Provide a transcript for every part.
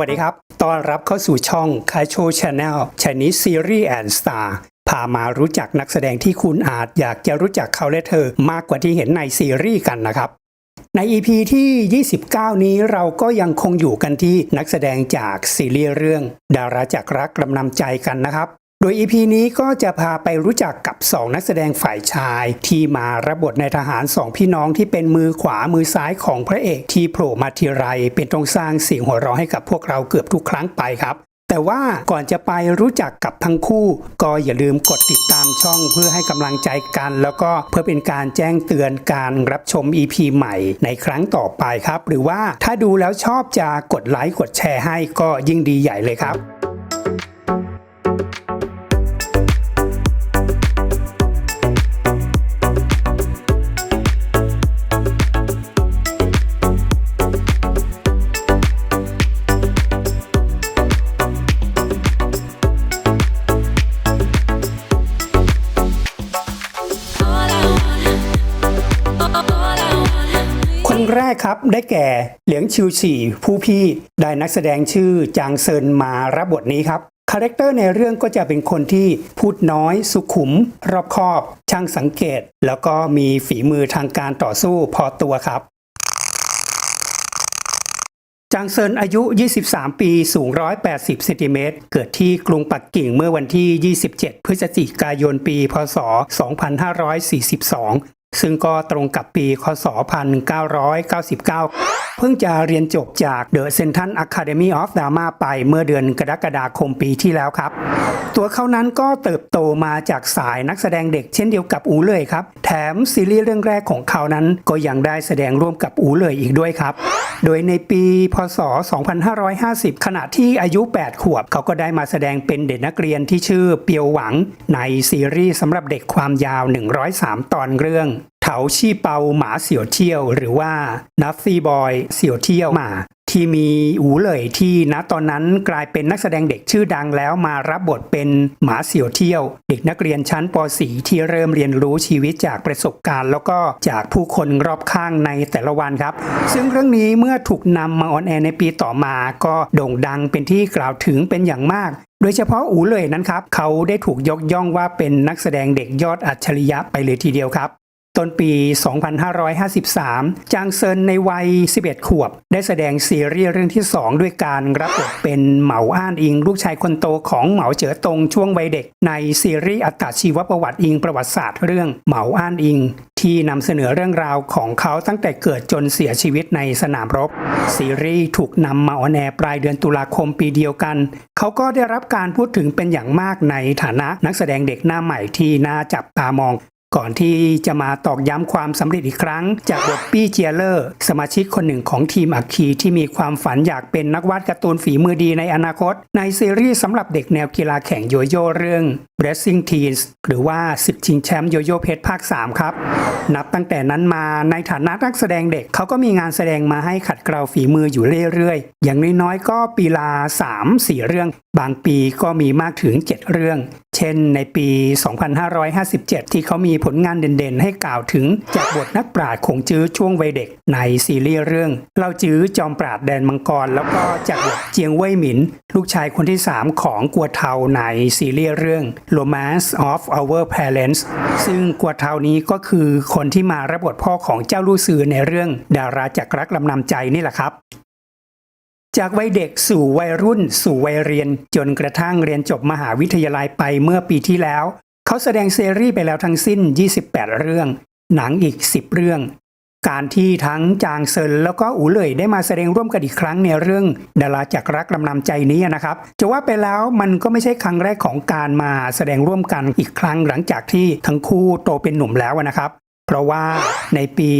วัสดีครับต้อนรับเข้าสู่ช่อง k a i c h o Channel Chinese Series and Star พามารู้จักนักแสดงที่คุณอาจอยากจะรู้จักเขาและเธอมากกว่าที่เห็นในซีรีส์กันนะครับ ใน EP ที่ 29 นี้เราก็ยังคงอยู่กันที่นักแสดงจากซีรีส์เรื่อง ดาราจากรักกำนำใจกันนะครับ โดย EP นี้ก็จะพาไปรู้จักกับ 2 นักแสดงฝ่ายชาย ที่มารับบทในทหาร2พี่น้องที่เป็นมือขวามือซ้ายของพระเอกที่โผล่มาทีไร เป็นต้องสร้างเสียงหัวเราะให้กับพวกเราเกือบทุกครั้งไปครับ แต่ว่าก่อนจะไปรู้จักกับทั้งคู่ ก็อย่าลืมกดติดตามช่องเพื่อให้กำลังใจกัน แล้วก็เพื่อเป็นการแจ้งเตือนการรับชม EP ใหม่ในครั้งต่อไปครับ หรือว่าถ้าดูแล้วชอบจะกดไลค์กดแชร์ให้ก็ยิ่งดีใหญ่เลยครับ แรกครับได้แก่เหลียงชิวฉี่ผู้พี่ได้นักแสดงชื่อจางเซินมารับบทนี้ครับคาแรคเตอร์ในเรื่องก็จะเป็นคนที่พูดน้อยสุขุม รอบคอบ ช่างสังเกต แล้วก็มีฝีมือทางการต่อสู้พอตัวครับจางเซินอายุ 23 ปี สูง 180 เซนติเมตร เกิดที่กรุงปักกิ่งเมื่อวันที่ 27 พฤศจิกายน ปี พศ 2542 ซึ่งก็ตรงกับปี คศ 1999 เพิ่งจะเรียนจบจาก The Central Academy of Drama ไปเมื่อเดือนกรกฎาคมปีที่แล้วครับ ตัวเขานั้นก็เติบโตมาจากสายนักแสดงเด็กเช่นเดียวกับอูเลยครับ แถมซีรีส์เรื่องแรกของเขานั้นก็ยังได้แสดงร่วมกับอูเลยอีกด้วยครับ โดยในปีพศ 2550 ขณะที่อายุ 8 ขวบ เขาก็ได้มาแสดงเป็นเด็กนักเรียนที่ชื่อเปียวหวัง ในซีรีส์สำหรับเด็กความยาว 103 ตอนเรื่องเถาชี่เปาหมาเสี่ยวเที่ยว หรือว่านัฟฟี่บอยเสี่ยวเที่ยวหมา ที่มีอูเหลยที่ณตอนนั้นกลายเป็นนักแสดงเด็กชื่อดังแล้วมารับบทเป็นหมาเสี่ยวเที่ยว เด็กนักเรียนชั้นป .4 ที่เริ่มเรียนรู้ชีวิตจากประสบการณ์ แล้วก็จากผู้คนรอบข้างในแต่ละวันครับ ซึ่งเรื่องนี้เมื่อถูกนำมาออนแอร์ในปีต่อมาก็โด่งดังเป็นที่กล่าวถึงเป็นอย่างมากโดยเฉพาะอูเลยนั้นครับ เขาได้ถูกยกย่องว่าเป็นนักแสดงเด็กยอดอัจฉริยะไปเลยทีเดียวครับ ต้นปี 2553 จางเซินในวัย 11 ขวบ ได้แสดงซีรีส์เรื่องที่ 2 ด้วยการรับบทเป็นเหมาอ้านอิง ลูกชายคนโตของเหมาเจ๋อตงช่วงวัยเด็ก ในซีรีส์อัตชีวประวัติอิงประวัติศาสตร์เรื่องเหมาอ้านอิง ที่นำเสนอเรื่องราวของเขาตั้งแต่เกิดจนเสียชีวิตในสนามรบ ซีรีส์ถูกนำมาออนแอร์ปลายเดือนตุลาคมปีเดียวกัน เขาก็ได้รับการพูดถึงเป็นอย่างมากในฐานะนักแสดงเด็กหน้าใหม่ที่น่าจับตามอง ก่อนที่จะมาตอกย้ำความสำเร็จอีกครั้ง จากบทปี้เจียเลอร์ สมาชิกคนหนึ่งของทีมอัคคีที่มีความฝันอยากเป็นนักวาดการ์ตูนฝีมือดีในอนาคต ในซีรีส์สำหรับเด็กแนวกีฬาแข่งโยโย่เรื่อง Blessing Teens หรือว่าสิบชิงแชมป์โยโย่เพชรภาค 3 ครับ นับตั้งแต่นั้นมาในฐานะนักแสดงเด็กเขาก็มีงานแสดงมาให้ขัดเกลาฝีมืออยู่เรื่อยๆ อย่างน้อยๆก็ปีละ3 4 เรื่อง บางปีก็มีมากถึง 7 เรื่อง เช่น ในปี 2557 ที่เขามีผลงานเด่นๆ ให้กล่าวถึงจากบทนักปราชญ์คงจื้อช่วงวัยเด็กในซีรีส์เรื่องเล่าจื้อจอมปราดแดนมังกร แล้วก็จากบทเจียงเว่ยหมิน ลูกชายคนที่ 3 ของกัวเทาในซีรีส์เรื่อง Romance of Our Parents ซึ่งกัวเทานี้ก็คือคนที่มารับบทพ่อของเจ้าลู่ซือในเรื่องดาราจากรักลำนำใจนี่แหละครับจากวัยเด็กสู่วัยรุ่นสู่วัยเรียน จนกระทั่งเรียนจบมหาวิทยาลัยไปเมื่อปีที่แล้ว เขาแสดงซีรีส์ไปแล้วทั้งสิ้น 28 เรื่อง หนังอีก 10 เรื่อง การที่ทั้งจางเซินแล้วก็อูเหลยได้มาแสดงร่วมกันอีกครั้งในเรื่องดาราจากรักลำนำใจนี้นะครับ จะว่าไปแล้วมันก็ไม่ใช่ครั้งแรกของการมาแสดงร่วมกันอีกครั้งหลังจากที่ทั้งคู่โตเป็นหนุ่มแล้วนะครับเพราะว่าในปี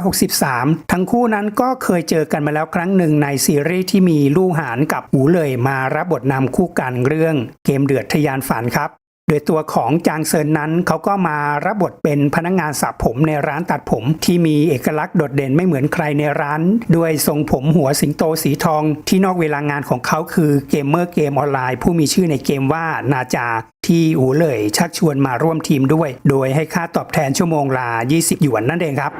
2563 ทั้งคู่นั้นก็เคยเจอกันมาแล้วครั้งหนึ่งในซีรีส์ที่มีลู่หานกับหูเลยมารับบทนำคู่กันเรื่องเกมเดือดทะยานฝันครับ โดยตัวของจางเซินนั้นเขาก็มารับบทเป็นพนักงานสระผมในร้านตัดผมที่มีเอกลักษณ์โดดเด่นไม่เหมือนใครในร้าน ด้วยทรงผมหัวสิงโตสีทอง ที่นอกเวลางานของเขาคือเกมเมอร์เกมออนไลน์ ผู้มีชื่อในเกมว่านาจา ที่อูเหล่ยชักชวนมาร่วมทีมด้วย โดยให้ค่าตอบแทนชั่วโมงละ 20 หยวนนั่นเองครับ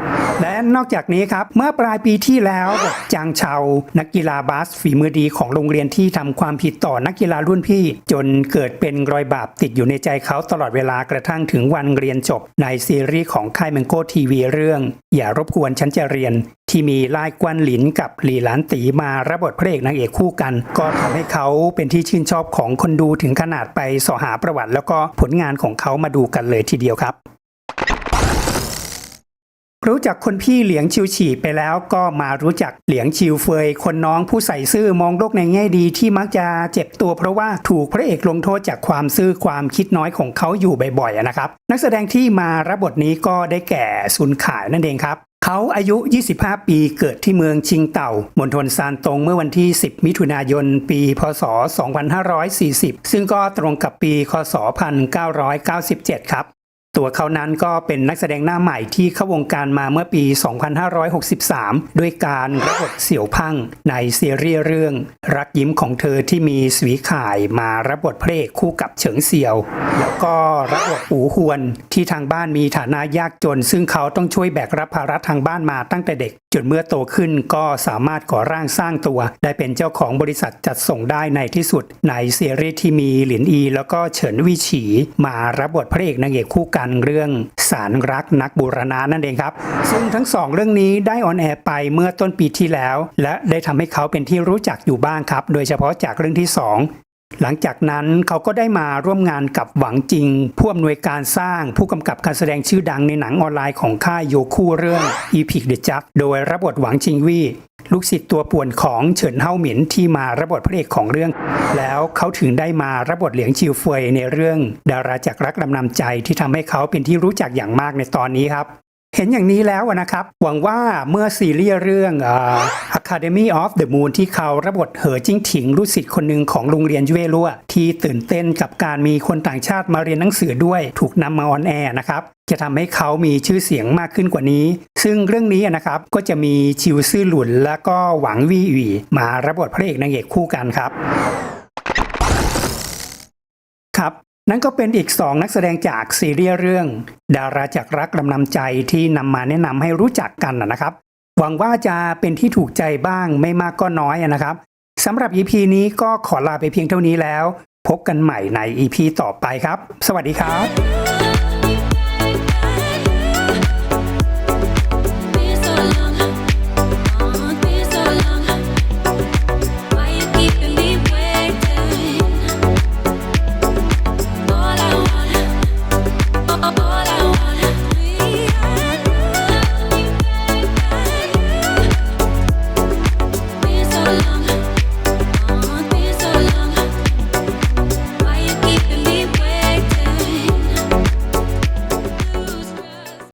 และนอกจากนี้ครับ เมื่อปลายปีที่แล้วจางเชานักกีฬาบาสฝีมือดีของโรงเรียนที่ทำความผิดต่อนักกีฬารุ่นพี่ จนเกิดเป็นรอยบาปติดอยู่ในใจเขาตลอดเวลากระทั่งถึงวันเรียนจบในซีรีส์ของค่ายเมงโก้ทีวีเรื่อง อย่ารบกวนฉันจะเรียนที่มีลายกวนหลินกับหลีหลานตีมารับบทพระเอกนางเอกคู่กัน ก็ทำให้เขาเป็นที่ชื่นชอบของคนดูถึงขนาดไปสอหาประวัติ แล้วก็ผลงานของเขามาดูกันเลยทีเดียวครับรู้จักคนพี่เหลียงชิวฉี่ไปแล้วก็มารู้จักเหลียงชิวเฟย คนน้องผู้ใส่ซื่อมองโลกในแง่ดีที่มักจะเจ็บตัวเพราะว่าถูกพระเอกลงโทษจากความซื่อความคิดน้อยของเขาอยู่บ่อยๆนะครับ นักแสดงที่มารับบทนี้ก็ได้แก่ซุนขายนั่นเองครับ เขาอายุ 25 ปีเกิดที่เมืองชิงเต่ามณฑลซานตงเมื่อวันที่ 10 มิถุนายน ปี พศ 2540 ซึ่งก็ตรงกับปี คศ 1997 ครับ ตัวเขานั้นก็เป็นนักแสดงหน้าใหม่ที่เข้าวงการมาเมื่อปี 2563 ด้วยการรับบทเสี่ยวพังในซีรีส์เรื่อง รักยิ้มของเธอที่มีสวีข่ายมารับบทพระเอกคู่กับเฉิงเซียวแล้ว ก็รับบทอูฮวนที่ทางบ้านมีฐานะยากจน ซึ่งเขาต้องช่วยแบกรับภาระทางบ้านมาตั้งแต่เด็ก จนเมื่อโตขึ้นก็สามารถก่อร่างสร้างตัว ได้เป็นเจ้าของบริษัทจัดส่งได้ในที่สุด ในซีรีส์ที่มีหลินอี แล้วก็เฉินวีฉี มารับบทพระเอกนางเอกคู่กันเรื่องสารรักนักบูรณานั่นเองครับ ซึ่งทั้งสองเรื่องนี้ได้ออนแอร์ไปเมื่อต้นปีที่แล้ว และได้ทำให้เขาเป็นที่รู้จักอยู่บ้างครับ โดยเฉพาะจากเรื่องที่สอง หลังจากนั้นเขาก็ได้มาร่วมงานกับหวังจริง ผู้อำนวยการสร้างผู้กำกับการแสดงชื่อดังในหนังออนไลน์ของค่ายโยคู่เรื่อง e p i c the Jack โดยรับบทหวังจิงวี่ลูกศิษย์ตัวป่วนของเฉินเฮาหมินที่มารับบทพระเอกของเรื่อง แล้วเขาถึงได้มารับบทเหลียงชิวเฟยในเรื่อง ดาราจากรักลำนำใจที่ทำให้เขาเป็นที่รู้จักอย่างมากในตอนนี้ครับ เห็นอย่างนี้แล้วนะครับ หวังว่าเมื่อซีรีส์เรื่อง Academy of the Moon ที่เขารับทเหอจิ้งถิงลูกศิษย์คนหนึ่งของโรงเรียนยุเวลัวที่ตื่นเต้นกับการมีคนต่างชาติมาเรียนหนังสือด้วย ถูกนำมาออนแอร์นะครับจะทำให้เขามีชื่อเสียงมากขึ้นกว่านี้ ซึ่งเรื่องนี้นะครับก็จะมีชิวซื่อหลุนและก็หวังวี่หวีมารับบทพระเอกนางเอกคู่กันครับ นั่นก็เป็นอีก 2 นักแสดงจากซีรีส์เรื่อง ดาราจากรักลำนำใจที่นำมาแนะนำให้รู้จักกันนะครับ หวังว่าจะเป็นที่ถูกใจบ้างไม่มากก็น้อยนะครับสำหรับ EP นี้ก็ขอลาไปเพียงเท่านี้แล้ว พบกันใหม่ใน EP ต่อไปครับ สวัสดีครับ